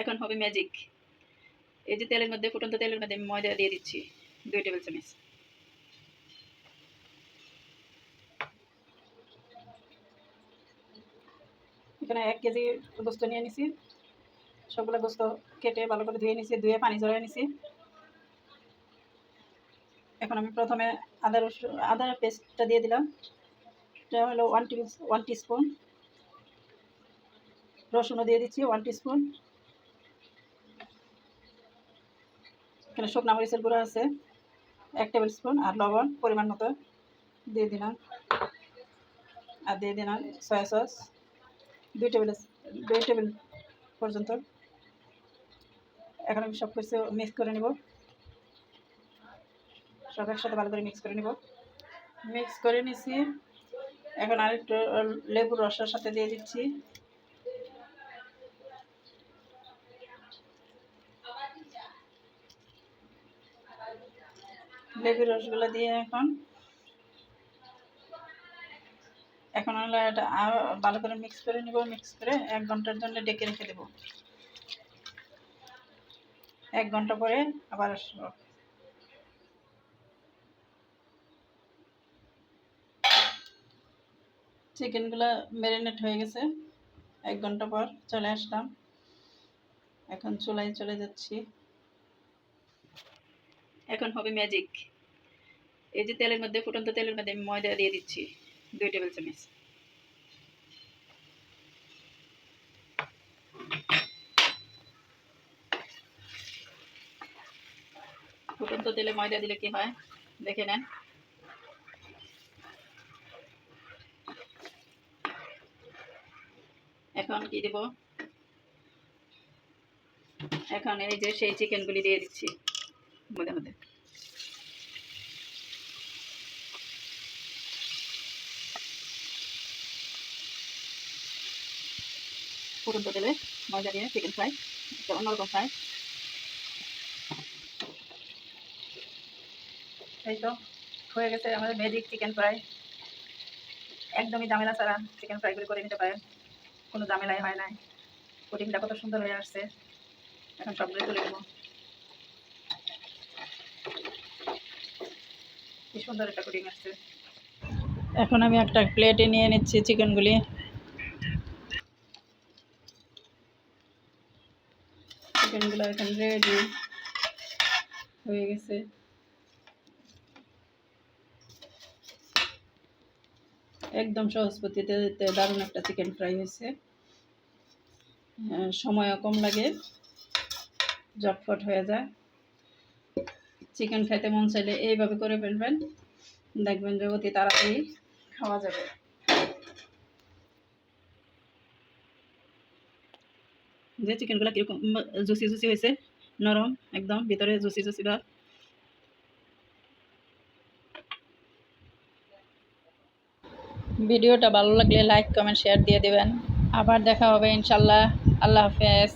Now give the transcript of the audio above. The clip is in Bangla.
এখন হবে ম্যাজিক এই যে তেলের মধ্যে, ফুটন্ত তেলের মধ্যে ময়দা দিয়ে দিচ্ছি, দুই টেবিল চামচ। এখানে এক কেজি গোস্ত নিয়ে নিছি। সবগুলো গোস্ত কেটে ভালো করে ধুয়ে নিছি, ধুয়ে পানি ঝরিয়ে নিছি। এখন আমি প্রথমে আদা রসুন, আদা পেস্টটা দিয়ে দিলাম। এটা হলো ওয়ান টি ওয়ান স্পুন রসুনও দিয়ে দিচ্ছি ওয়ান স্পুন এখানে শুকনা মরিচের গুঁড়ো আছে, এক টেবিল স্পুন আর লবণ পরিমাণ মতো দিয়ে দিলাম। আর দিয়ে দিলাম সয়া সস, দুই টেবিল দুই টেবিল পর্যন্ত। এখন আমি সব কিছু মিক্স করে নেব। সব একসাথে ভালো করে মিক্স করে নেব। মিক্স করে নিছি। এখন আরেকটু লেবুর রসের সাথে দিয়ে দিচ্ছি। লেবুর রসগুলো দিয়ে এখন। এখন হলো এটা ভালো করে মিক্স করে নিব মিক্স করে এক ঘণ্টার জন্য ডেকে রেখে দেব। এক ঘণ্টা পরে আবার আসব। চিকেনগুলো ম্যারিনেট হয়ে গেছে। এক ঘণ্টা পর চলে আসলাম। এখন চুলায় চলে যাচ্ছি। এখন হবে ম্যাজিক এই যে তেলের মধ্যে, ফুটন্ত তেলের মধ্যে আমি ময়দা দিয়ে দিচ্ছি, দুই টেবিল চামচ। ফুটন্ত তেলে ময়দা দিলে কি হয়? দেখে নেন। এখন কি দেব? এখন এই যে সেই চিকেনগুলি দিয়ে দিচ্ছি। মধ্যে মধ্যে। ফুটন্ত তেলে ময়দা দিয়ে চিকেন ফ্রাই অন্যরকম ফ্রাই এই তো, হয়ে গেছে আমাদের ম্যাজিক চিকেন ফ্রাই একদমই ঝামেলা ছাড়া চিকেন ফ্রাইগুলি করে নিতে পারেন। কোনো ঝামেলাই হয় নাই। কোটিংটা কত সুন্দর হয়ে আসছে। এখন সবগুলো তুলে নেব। কি সুন্দর একটা কোটিং আসছে। এখন আমি একটা প্লেটে নিয়ে নিচ্ছি চিকেনগুলি। চিকেনগুলো এখন রেডি হয়ে গেছে। একদম সহজ পদ্ধতিতে দারুণ একটা চিকেন ফ্রাই হয়েছে। আহ, সময়ও কম লাগে। ঝটফট হয়ে যায়। চিকেন খাইতে মন চাইলে এইভাবে করে ফেলবেন। দেখবেন যে অতি তাড়াতাড়ি খাওয়া যাবে। যে চিকেনগুলো কীরকম জুসি জুসি হয়েছে, নরম, একদম, ভিতরে জুসি জুসি ভাব ভিডিওটা ভালো লাগলে লাইক কমেন্ট শেয়ার দিয়ে দেবেন। আবার দেখা হবে ইনশাল্লাহ। আল্লাহ হাফেজ।